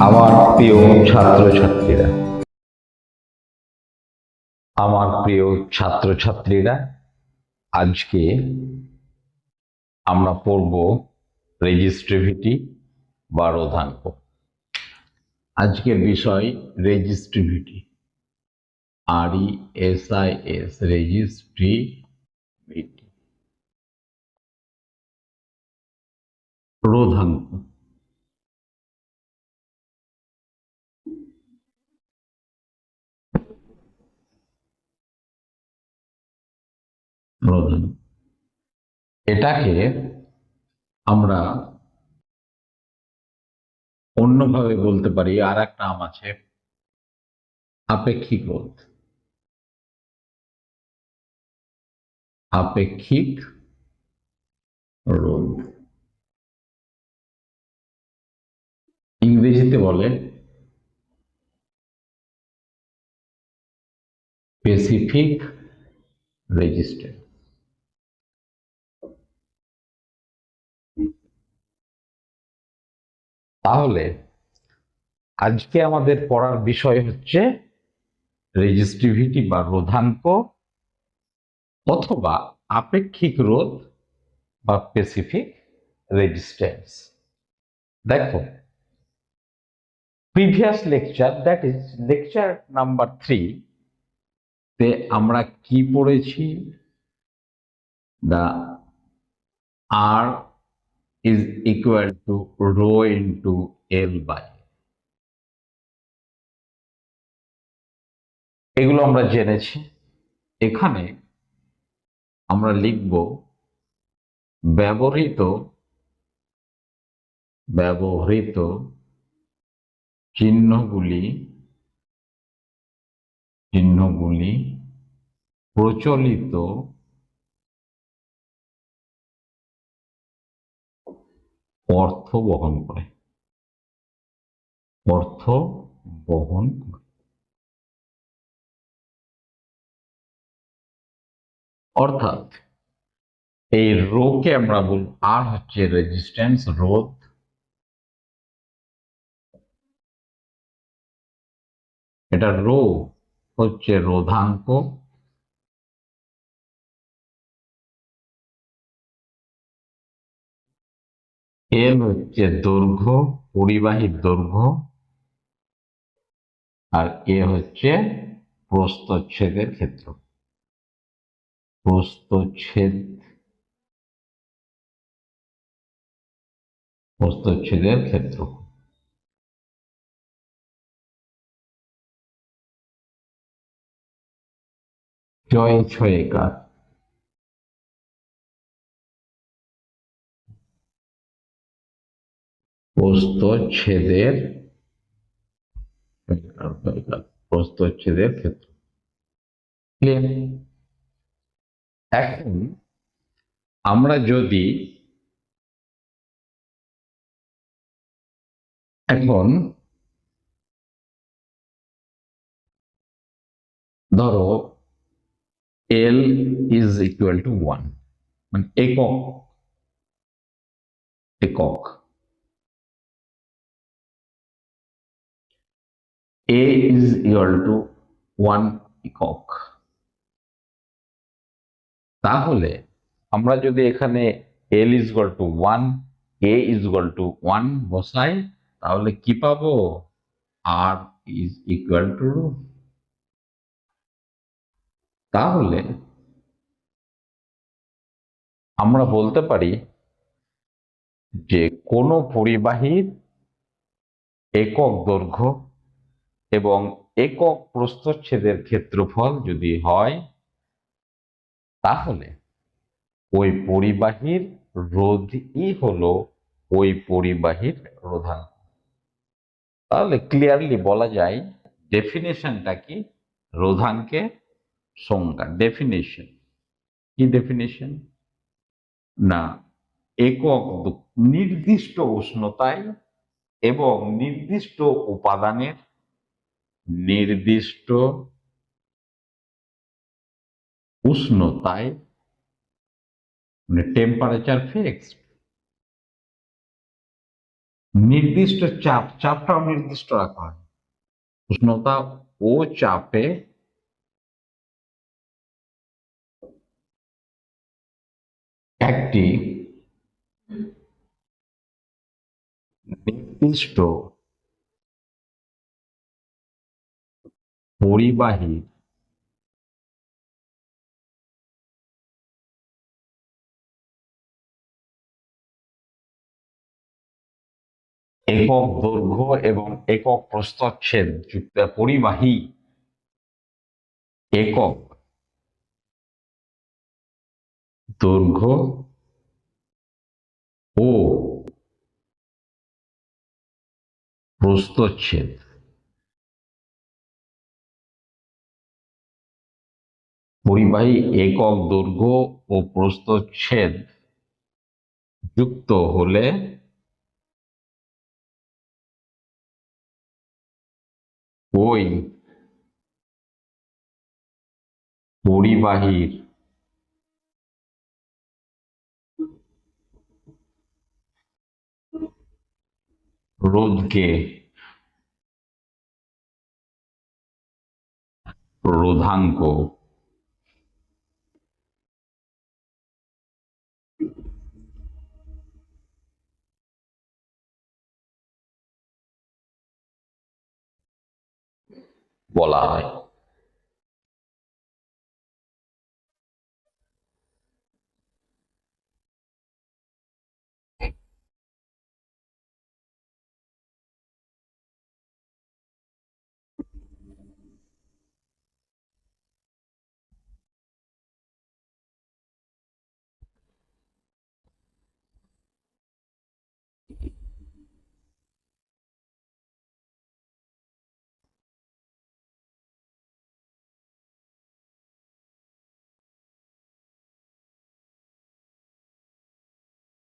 আমার প্রিয় ছাত্রছাত্রীরা। আমার প্রিয় ছাত্রছাত্রীরা, আজকে আমরা পড়ব রেজিস্ট্রিভিটি বা রোধাঙ্ক। আজকের বিষয় resistivity. R E S I S resistivity. রোধাঙ্ক। রোধন এটাকে আমরা অন্যভাবে বলতে পারি আর একটা নাম আছে আপেক্ষিক রোধ আপেক্ষিক রোধ। ইংরেজিতে বলে স্পেসিফিক রেজিস্ট্যান্স তাহলে আজকে আমাদের পড়ার বিষয় হচ্ছে রেজিস্ট্রিভিটি বা রোধাঙ্ক অথবা আপেক্ষিক রোধ বা স্পেসিফিক রেজিস্ট্যান্স দেখো previous lecture that is lecture number three তে আমরা কি পড়েছি? The R is equal to rho into L by এগুলো আমরা জেনেছি। এখানে আমরা লিখব ব্যবহৃত ব্যবহৃত চিহ্নগুলি চিহ্নগুলি প্রচলিত অর্থ বহন করে। অর্থ বহন অর্থাৎ এই রোকে আমরা বল, আর হচ্ছে রেজিস্ট্যান্স রোধ। এটা রো হচ্ছে রোধাঙ্ক। এল হচ্ছে দৈর্ঘ্য পরিবাহীর দৈর্ঘ্য। আর এ হচ্ছে প্রস্তচ্ছেদের ক্ষেত্র। প্রস্তচ্ছেদ প্রস্তচ্ছেদের ক্ষেত্র। জয় ছয়েকার। প্রস্তচ্ছেদের প্রস্তচ্ছেদের ক্ষেত্র। ক্লিয়ার এখন আমরা যদি এখন ধরো L is equal to one মানে একক একক। A is equal to 1 একক তাহলে আমরা যদি এখানে l is equal to 1 a is equal to 1 বসাই, তাহলে কি পাবো? R is equal to তাহলে আমরা বলতে পারি যে কোনো পরিবাহীর একক দৈর্ঘ্য এবং একক প্রস্থচ্ছেদের ক্ষেত্রফল যদি হয়, তাহলে ওই পরিবাহীর রোধই হলো ওই পরিবাহীর রোধাঙ্ক। তাহলে ক্লিয়ারলি বলা যায় ডেফিনেশনটা কি? রোধাঙ্কে সংজ্ঞা। ডেফিনেশন কি ডেফিনেশন না, একক নির্দিষ্ট উষ্ণতায় এবং নির্দিষ্ট উপাদানের নির্দিষ্ট উষ্ণতায় মানে টেম্পারেচার ফিক্সড নির্দিষ্ট চাপ, চাপটাও নির্দিষ্ট রাখা হয়। উষ্ণতা ও চাপে একটি নির্দিষ্ট পরিবাহী। একক দৈর্ঘ্য এবং একক প্রস্থচ্ছেদ যুক্ত পরিবাহী। একক দৈর্ঘ্য ও প্রস্থচ্ছেদ। পরিবাহী একক দৈর্ঘ্য ও প্রস্থচ্ছেদ যুক্ত হলে ওই পরিবাহীর রোধকে রোধাঙ্ক বলা হয়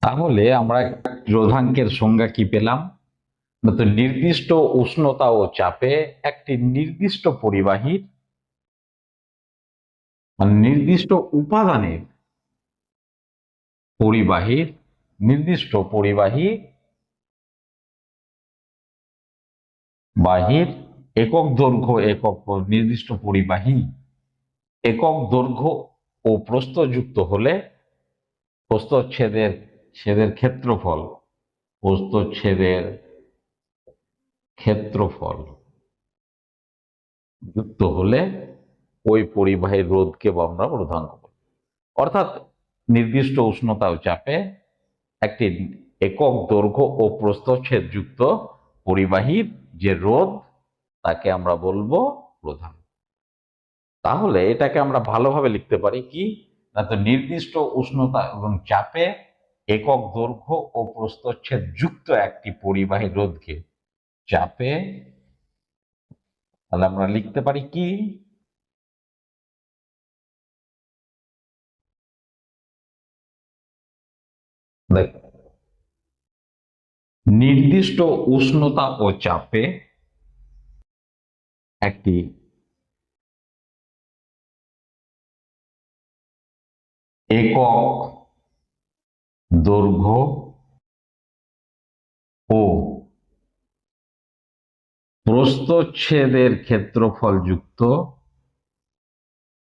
তাহলে আমরা রোধাঙ্কের সংজ্ঞা কি পেলাম? তো নির্দিষ্ট উষ্ণতা ও চাপে একটি নির্দিষ্ট পরিবাহীর মানে নির্দিষ্ট উপাদানের পরিবাহীর নির্দিষ্ট পরিবাহী বাহির একক দৈর্ঘ্য একক নির্দিষ্ট পরিবাহী একক দৈর্ঘ্য ও প্রস্থযুক্ত হলে প্রস্থচ্ছেদের ছেদের ক্ষেত্রফল প্রস্থচ্ছেদের ক্ষেত্রফল। যুক্ত হলে ওই পরিবাহীর রোধকে আমরা রোধাঙ্ক বলি। অর্থাৎ নির্দিষ্ট উষ্ণতা ও চাপে একটি একক দৈর্ঘ্য ও প্রস্থচ্ছেদ যুক্ত পরিবাহীর যে রোধ, তাকে আমরা বলব প্রধান তাহলে এটাকে আমরা ভালোভাবে লিখতে পারি কি? না তো নির্দিষ্ট উষ্ণতা এবং চাপে একক দৈর্ঘ্য ও প্রস্থচ্ছেদ যুক্ত একটি পরিবাহী রোধকে চাপে, তাহলে আমরা লিখতে পারি কি? নির্দিষ্ট উষ্ণতা ও চাপে একটি একক দৈর্ঘ্য ও প্রস্থচ্ছেদের ক্ষেত্রফল যুক্ত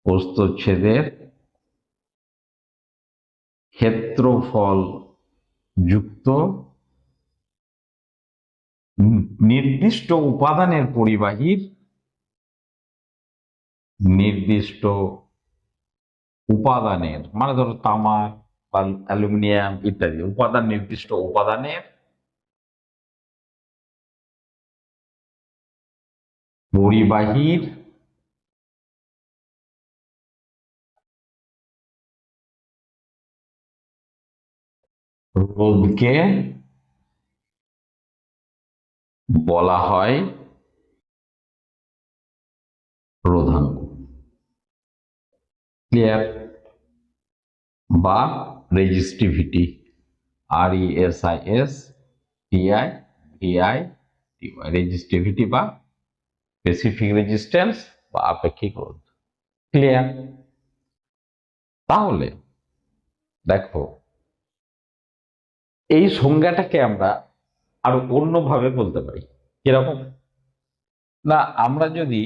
প্রস্থচ্ছেদের ক্ষেত্রফল যুক্ত নির্দিষ্ট উপাদানের পরিবাহীর নির্দিষ্ট উপাদানের মানে ধরো তামার অ্যালুমিনিয়াম ইত্যাদি উপাদান নির্দিষ্ট উপাদানের পরিবাহীর রোধকে বলা হয় রোধাঙ্ক ক্লিয়ার? বা resistivity R E S I TI VI resistivity বা স্পেসিফিক রেজিস্ট্যান্স বা আপেক্ষিক রোধ। ক্লিয়ার তাহলে দেখো, এই সংজ্ঞাটাকে আমরা আরও অন্যভাবে বলতে পারি। কীরকম? না, আমরা যদি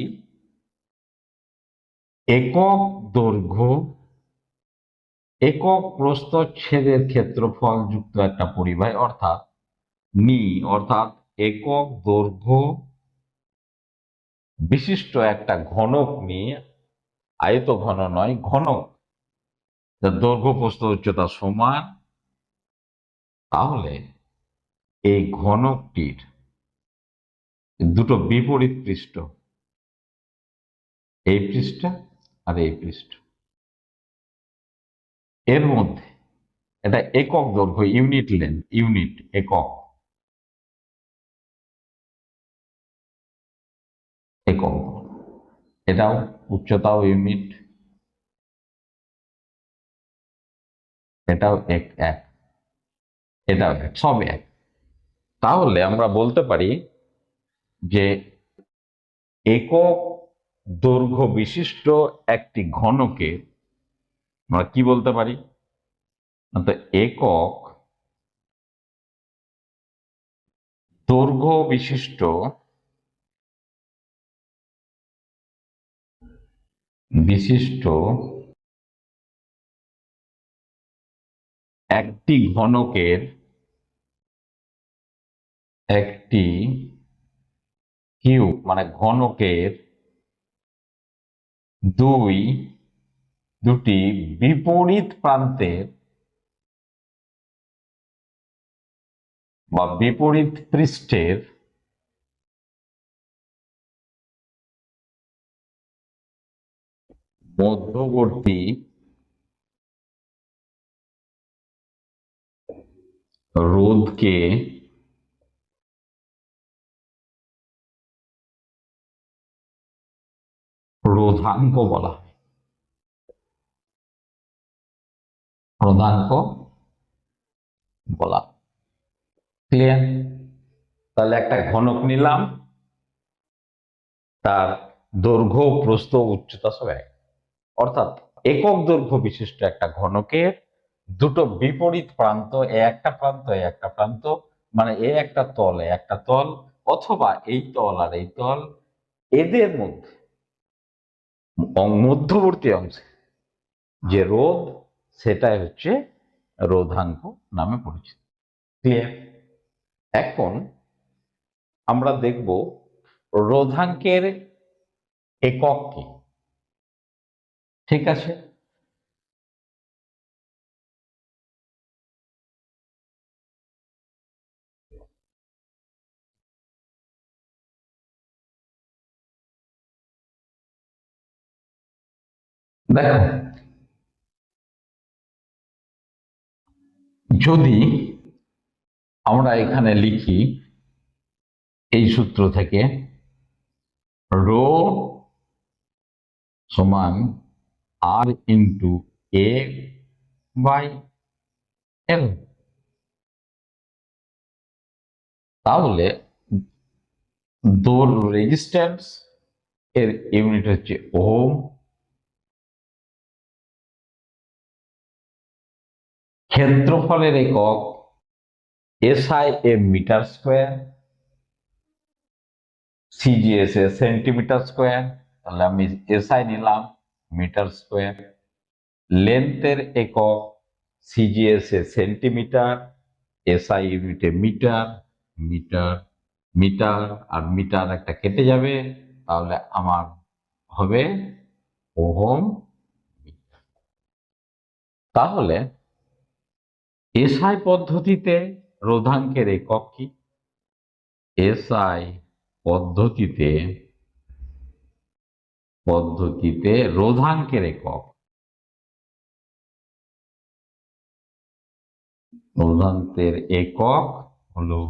একক দৈর্ঘ্য একক প্রস্থচ্ছেদের ক্ষেত্রফল যুক্ত একটা পরিবাহী, অর্থাৎ নি অর্থাৎ একক দৈর্ঘ্য বিশিষ্ট একটা ঘনক নিয়ে আয়ত ঘন নয়, ঘনক। যার দৈর্ঘ্য প্রস্থ উচ্চতা সমান। তাহলে এই ঘনকটির দুটো বিপরীত পৃষ্ঠ। এই পৃষ্ঠা আর এই পৃষ্ঠ। এর মধ্যে এটা একক দৈর্ঘ্য ইউনিট লেন্থ ইউনিট একক। একক। এটাও উচ্চতাও ইউনিট এটাও এক এক। এটাও এক, সব এক। তাহলে আমরা বলতে পারি যে একক দৈর্ঘ্য বিশিষ্ট একটি ঘনকে আমরা কি বলতে পারি? তো একক দৈর্ঘ্য বিশিষ্ট বিশিষ্ট একটি ঘনকের একটি কিউব মানে ঘনকের দুই দুটি বিপরীত প্রান্তের বা বিপরীত পৃষ্ঠের মধ্যবর্তী রোধকে রোধাঙ্ক বলা হয়। রোধাঙ্ক বলা। ক্লিয়ার তাহলে একটা ঘনক নিলাম। তার দৈর্ঘ্য, প্রস্থ, উচ্চতা সব এক। অর্থাৎ একক দৈর্ঘ্য বিশিষ্ট একটা ঘনকের দুটো বিপরীত প্রান্ত, এ একটা প্রান্ত, এ একটা প্রান্ত মানে এ একটা তল, এ একটা তল, অথবা এই তল আর এই তল, এদের মধ্যে, মধ্যবর্তী অংশে যে রোধ সেটাই হচ্ছে রোধাঙ্ক নামে পরিচিত। এখন আমরা দেখব রোধাঙ্কের একক কি। ঠিক আছে? দেখো যদি আমরা এখানে লিখি এই সূত্র থেকে রো সমান আর ইন্টু এ বাই এল তাহলে দোর রেজিস্ট্যান্স এর ইউনিট হচ্ছে ওম ক্ষেত্রফলের একক এসআই এ মিটার স্কোয়ার সিজিএস এ সেন্টিমিটার স্কোয়ার, তাহলে আমি এসআই নিলাম মিটার স্কোয়ার। লেন্থের একক সিজিএস এ সেন্টিমিটার এসআই ইউনিটে মিটার মিটার মিটার, আর মিটার একটা কেটে যাবে, তাহলে আমার হবে ওহম তাহলে এসআই পদ্ধতিতে রোধাঙ্কের একক কি? এসআই পদ্ধতিতে পদ্ধতিতে রোধাঙ্কের একক। রোধাঙ্কের একক হলো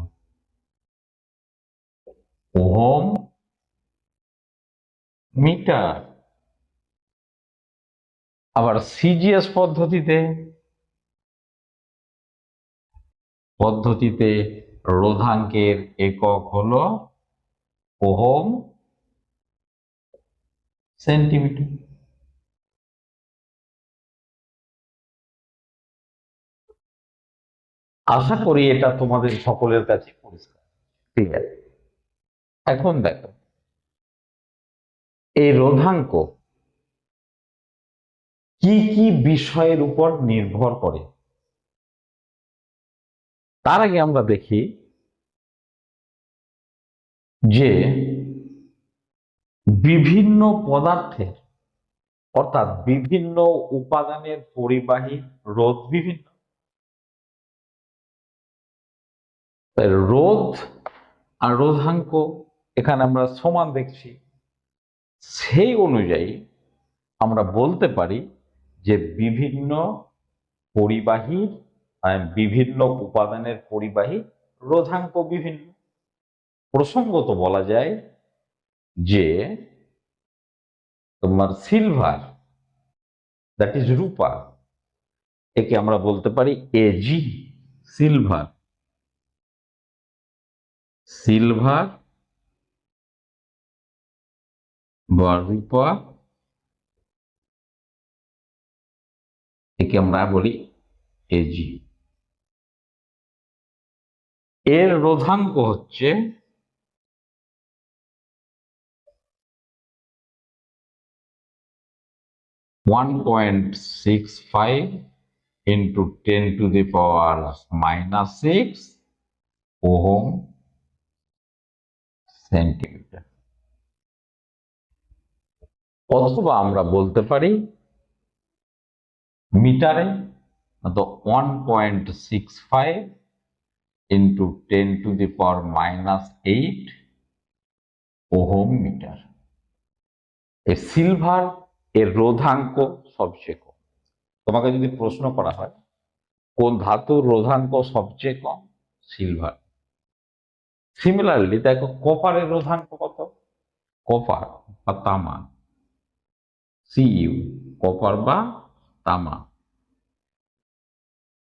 ওহম মিটার। আবার সিজিএস পদ্ধতিতে পদ্ধতিতে রোধাঙ্কের একক হলো ওহম সেন্টিমিটার। আশা করি এটা তোমাদের সকলের কাছে পরিষ্কার। ক্লিয়ার এখন দেখো, এই রোধাঙ্ক কি কি বিষয়ের উপর নির্ভর করে? তার আগে আমরা দেখি যে বিভিন্ন পদার্থের, অর্থাৎ বিভিন্ন উপাদানের পরিবাহী রোধ বিভিন্ন। রোধ আর রোধাঙ্ক এখানে আমরা সমান দেখছি। সেই অনুযায়ী আমরা বলতে পারি যে বিভিন্ন পরিবাহীর বিভিন্ন উপাদানের পরিবাহী রোধাঙ্ক বিভিন্ন। প্রসঙ্গত বলা যায় যে তোমার সিলভার দ্যাট ইজ রূপা, একে আমরা বলতে পারি এজি সিলভার সিলভার বা রূপা, একে আমরা বলি এজি এর রোধাঙ্ক হচ্ছে one point six five into ten to the power minus six ohm centimetre অথবা আমরা বলতে পারি মিটারে তো one point six five into ten to the power minus eight ohm metre এই সিলভার এর রোধাঙ্ক সবচেয়ে কম। তোমাকে যদি প্রশ্ন করা হয়, কোন ধাতুর রোধাঙ্ক সবচেয়ে কম? সিলভার সিমিলারলি দেখো কপারের রোধাঙ্ক কত? কপার বা তামা সিইউ কপার বা তামা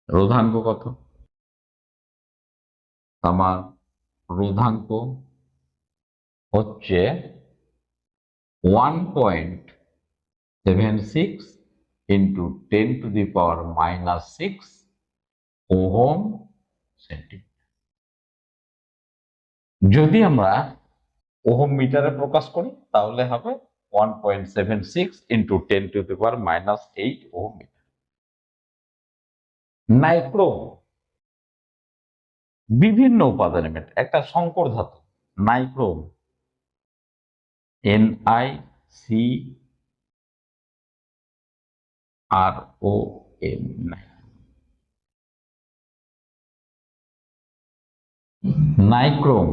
রোধাঙ্ক কত? তামার রোধাঙ্ক হচ্ছে one point seven six into ten to the power minus six ohm centimetre যদি আমরা ওহম মিটারে প্রকাশ করি, তাহলে হবে one point seven six into ten to the power minus eight ohm metre nichrome বিভিন্ন উপাদানে একটা সংকর ধাতু, nichrome N I C R O M নাই নাইক্রোম।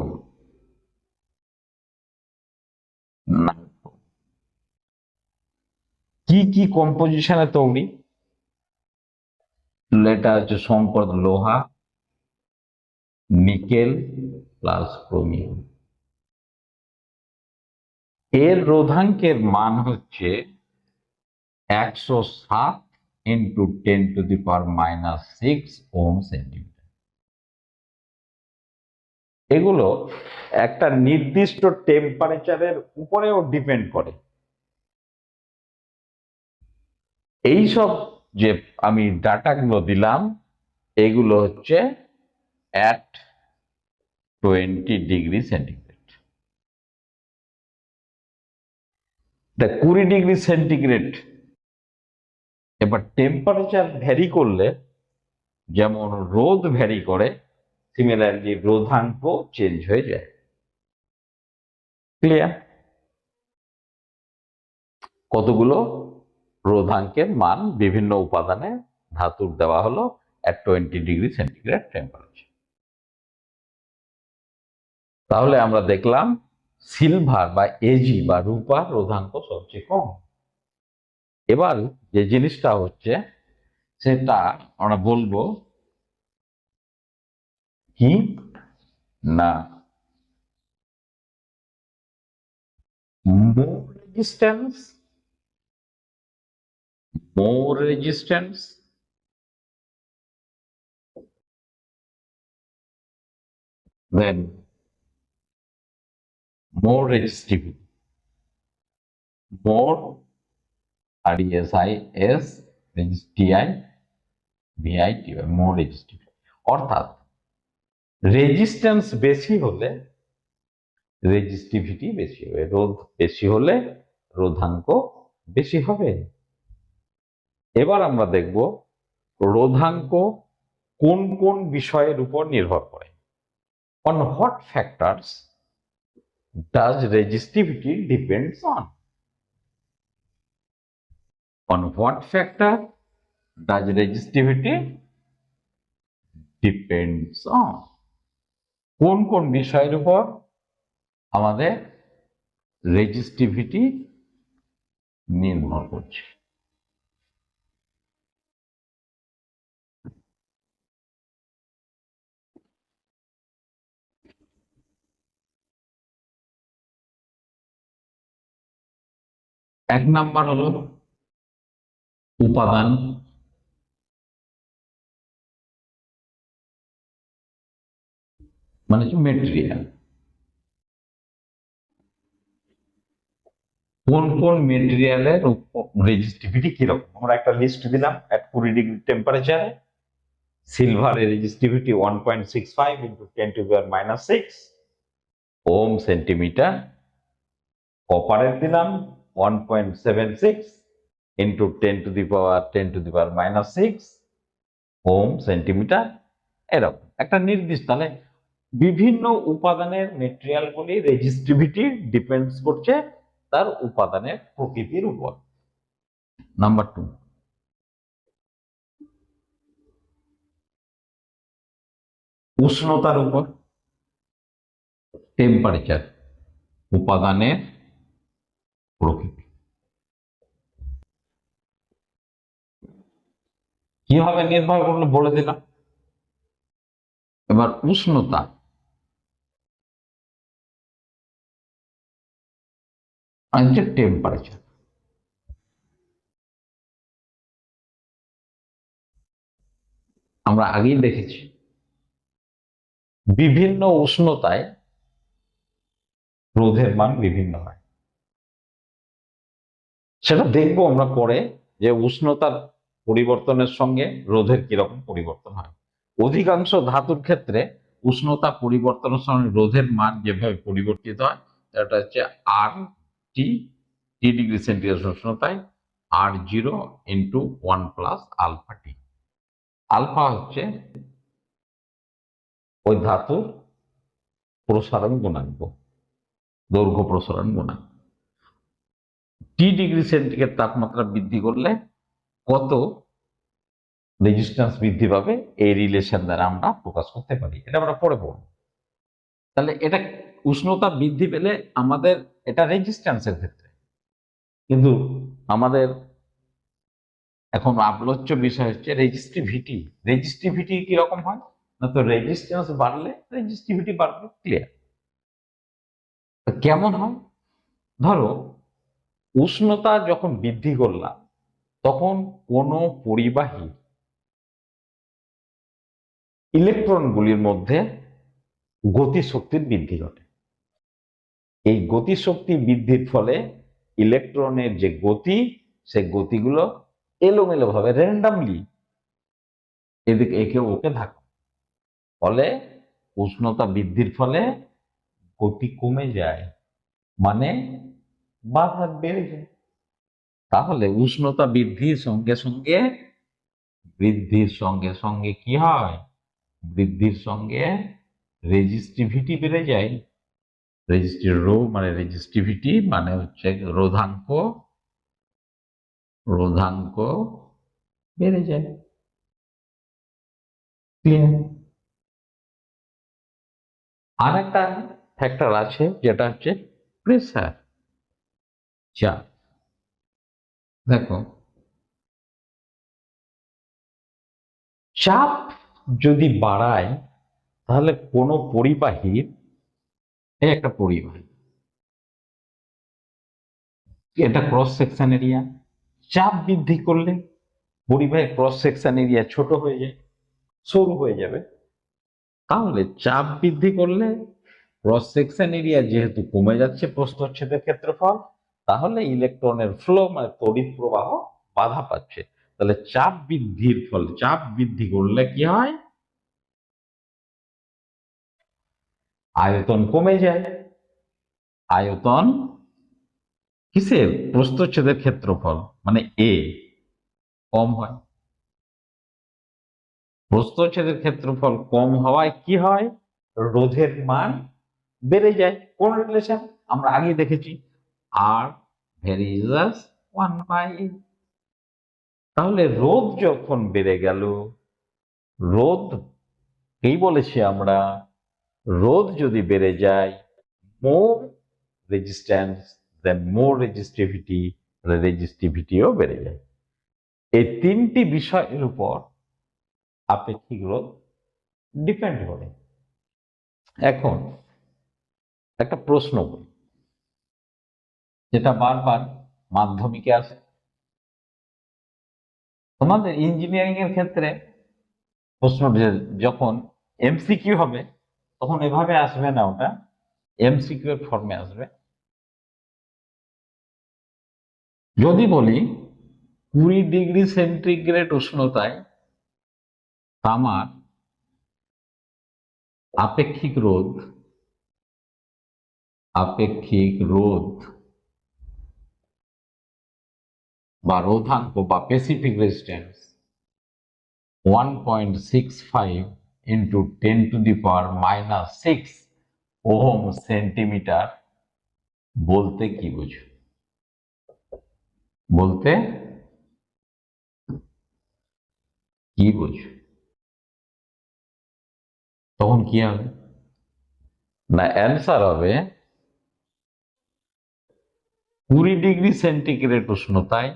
কি কি কম্পোজিশনে তৈরি? এটা হচ্ছে সংকর লোহা। নিকেল প্লাস ক্রোমিয়াম এর রোধাঙ্কের মান হচ্ছে একশো সাত into ten to the power minus six ohm centimetre এগুলো একটা নির্দিষ্ট টেম্পারেচারের উপরেও ডিপেন্ড করে। এইসব যে আমি ডাটাগুলো দিলাম, এগুলো হচ্ছে অ্যাট টোয়েন্টি ডিগ্রি সেন্টিগ্রেড কুড়ি ডিগ্রি সেন্টিগ্রেড এবার টেম্পারেচার ভ্যারি করলে, যেমন রোদ ভ্যারি করে সিমিলারলি রোধাঙ্ক চেঞ্জ হয়ে যায়। ক্লিয়ার কতগুলো? রোধাঙ্কের মান বিভিন্ন উপাদানে ধাতুর দেওয়া হলো at twenty degree centigrade temperature তাহলে আমরা দেখলাম সিলভার বা এজি বা রূপার রোধাঙ্ক সবচেয়ে কম। এবার যে জিনিসটা হচ্ছে, সেটা আমরা বলব কি না? Then more resistivity more RESI S TI VI TI more resistivity অর্থাৎ রেজিস্ট্যান্স বেশি হলে রেজিস্টিভিটি বেশি হবে, রোধ বেশি হলে রোধাঙ্ক বেশি হবে। এবার আমরা দেখব রোধাঙ্ক কোন কোন বিষয়ের উপর নির্ভর করে। On what factors does resistivity depends on on what factor does resistivity depends on কোন কোন বিষয়ের উপর আমাদের রেজিস্টিভিটি নির্ভর করছে? এক নাম্বার হলো উপাদান। মানে মেটেরিয়াল কোন কোন মেটেরিয়ালের রেজিস্টিভিটি কীরকম? আমরা একটা লিস্ট দিলাম অ্যাট কুড়ি ডিগ্রি টেম্পারেচারে সিলভারের resistivity one point six five into ten to power minus six ohm centimetre কপারের দিলাম one point seven six into ten to the power ten to the power minus six ohm centimetre এরকম। একটা নির্দিষ্ট তাহলে বিভিন্ন উপাদানের মেটেরিয়ালগুলি রেজিস্টিভিটি ডিপেন্ডস করছে তার উপাদানের প্রকৃতির উপর। নাম্বার টু উষ্ণতার উপর। টেম্পারেচার উপাদানের প্রকৃতি কীভাবে নির্ভর করল বলে দিলাম। এবার উষ্ণতা। টেম্পারেচার আমরা আগেই দেখেছি। বিভিন্ন উষ্ণতায় রোধের মান বিভিন্ন হয়। সেটা দেখব আমরা পরে যে উষ্ণতার পরিবর্তনের সঙ্গে রোধের কীরকম পরিবর্তন হয়। অধিকাংশ ধাতুর ক্ষেত্রে উষ্ণতা পরিবর্তনের সঙ্গে রোধের মান যেভাবে পরিবর্তিত হয়, সেটা হচ্ছে R T T degree centigrade উষ্ণতায় R zero into one plus alpha T alpha হচ্ছে ওই ধাতুর প্রসারণ গুণাঙ্ক, দৈর্ঘ্য প্রসারণ গুণাঙ্ক। টি ডিগ্রি সেন্টিগ্রেড তাপমাত্রা বৃদ্ধি করলে কত রেজিস্ট্যান্স বৃদ্ধি পাবে? এই রিলেশন দ্বারা আমরা প্রকাশ করতে পারি। এটা আমরা পরে পড়ব। তাহলে এটা উষ্ণতা বৃদ্ধি পেলে আমাদের এটা রেজিস্ট্যান্সের ক্ষেত্রে। কিন্তু আমাদের এখন আলোচ্য বিষয় হচ্ছে রেজিস্টিভিটি রেজিস্টিভিটি কীরকম হয়? না তো রেজিস্ট্যান্স বাড়লে রেজিস্টিভিটি বাড়বে ক্লিয়ার কেমন হয়? ধরো উষ্ণতা যখন বৃদ্ধি করলাম তখন কোনো পরিবাহী ইলেকট্রনগুলির মধ্যে গতিশক্তির বৃদ্ধি ঘটে। এই গতিশক্তি বৃদ্ধির ফলে ইলেকট্রনের যে গতি সে গতিগুলো এলোমেলো ভাবে র্যান্ডামলি এদিকে একে ওকে ধাক্কা ফলে উষ্ণতা বৃদ্ধির ফলে গতি কমে যায়। মানে বাধা বেড়ে যায়। তাহলে উষ্ণতা বৃদ্ধির সঙ্গে সঙ্গে, বৃদ্ধির সঙ্গে সঙ্গে কি হয়? বৃদ্ধির সঙ্গে রেজিস্টিভিটি বেড়ে যায়। রেজিস্টি রো মানে রেজিস্টিভিটি মানে হচ্ছে রোধাঙ্ক রোধাঙ্ক বেড়ে যায়। আর একটা ফ্যাক্টর আছে যেটা হচ্ছে প্রেসার চাপ দেখো। চাপ যদি বাড়ায়, তাহলে কোনো পরিবাহীর একটা পরিবাহী, এটা ক্রস সেকশন এরিয়া চাপ বৃদ্ধি করলে পরিবাহীর ক্রস সেকশন এরিয়া ছোট হয়ে যায়, সরু হয়ে যাবে। তাহলে চাপ বৃদ্ধি করলে ক্রস সেকশন এরিয়া যেহেতু কমে যাচ্ছে প্রস্থচ্ছেদের ক্ষেত্রফল তাহলে ইলেকট্রনের ফ্লো মানে তড়িৎ প্রবাহ বাধা পাচ্ছে। তাহলে চাপ বৃদ্ধির ফলে, চাপ বৃদ্ধি করলে কি হয়? আয়তন কমে যায়। আয়তন কিসের? প্রস্থচ্ছেদের ক্ষেত্রফল মানে এ কম হয়। প্রস্থচ্ছেদের ক্ষেত্রফল কম হওয়ায় কি হয়? রোধের মান বেড়ে যায়। কোন রিলেশন আমরা আগে দেখেছি। আর ভ্যারিজাস ওয়ান বাই তাহলে রোদ যখন বেড়ে গেল রোদ এই বলেছি আমরা? রোদ যদি বেড়ে যায় মোর রেজিস্ট্যান্স দেন মোর রেজিস্টিভিটি রেজিস্টিভিটিও বেড়ে যায়। এই তিনটি বিষয়ের উপর আপেক্ষিক রোধ ডিপেন্ড করে এখন একটা প্রশ্ন করি। যেটা বারবার মাধ্যমিকে আসে। তোমাদের ইঞ্জিনিয়ারিং এর ক্ষেত্রে প্রশ্ন যখন এমসিকিউ হবে, তখন এভাবে আসবে না ওটা। এমসিকিউ এর ফর্মে আসবে। যদি বলি, কুড়ি ডিগ্রি সেন্টিগ্রেড উষ্ণতায় তামার আপেক্ষিক রোধ আপেক্ষিক রোধ বা রোধাঙ্ক বা specific resistance one point six five into ten to the power minus six ohm centimetre বলতে কি বুঝো? বলতে কি বুঝো? তখন কি হবে? না অ্যান্সার হবে কুড়ি ডিগ্রি সেন্টিগ্রেড উষ্ণতায়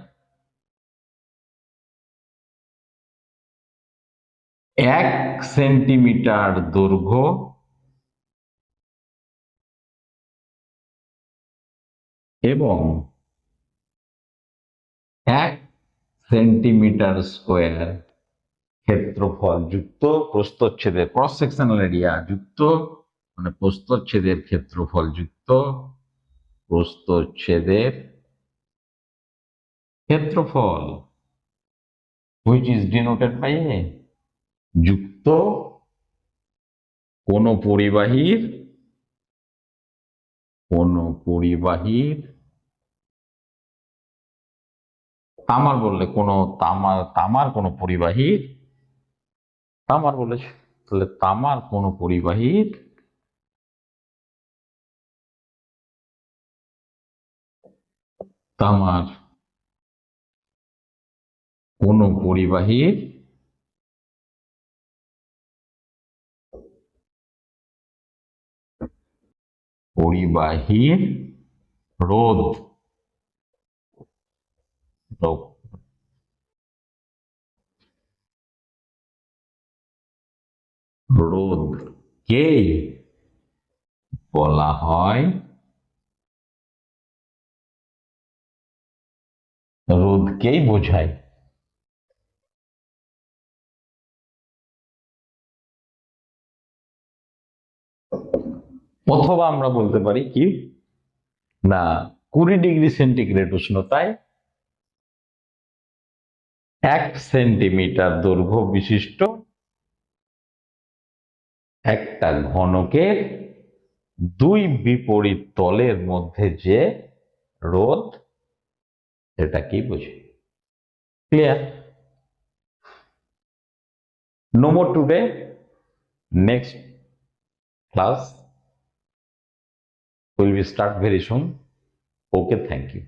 এক সেন্টিমিটার দৈর্ঘ্য। এবং এক সেন্টিমিটার স্কোয়ার ক্ষেত্রফল যুক্ত প্রস্তচ্ছেদের ক্রস সেকশনাল এরিয়া যুক্ত মানে প্রস্তচ্ছেদের ক্ষেত্রফল যুক্ত প্রস্তচ্ছেদের ক্ষেত্রফল, which is denoted by a যুক্ত কোন পরিবাহীর কোন পরিবাহীর তামার বললে কোন তামার তামার কোন পরিবাহীর, তামার বলেছে তাহলে তামার কোন পরিবাহীর তামার কোন পরিবাহীর পরিবাহীর রোধ রোধ রোধকে বলা হয় রোধকেই বোঝায় অথবা আমরা বলতে পারি কি? না, কুড়ি ডিগ্রি সেন্টিগ্রেড উষ্ণতায় এক সেন্টিমিটার দৈর্ঘ্য বিশিষ্ট একটা ঘনকের দুই বিপরীত তলের মধ্যে যে রোধ, সেটা কি বুঝি? Clear more today. Next class. Will be start very soon okay thank you